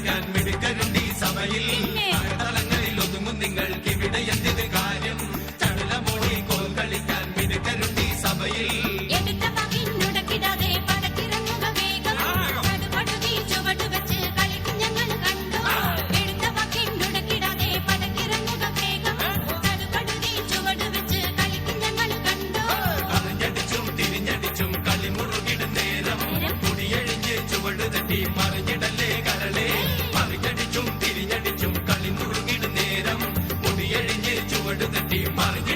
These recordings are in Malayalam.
അറിയാൻ മിടുക്കരുണ്ടി സഭയിൽ Money.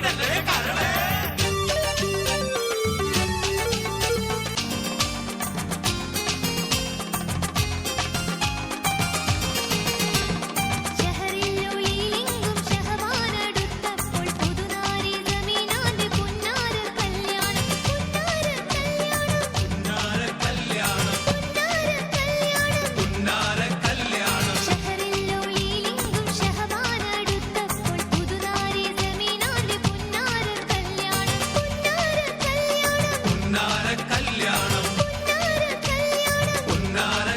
na na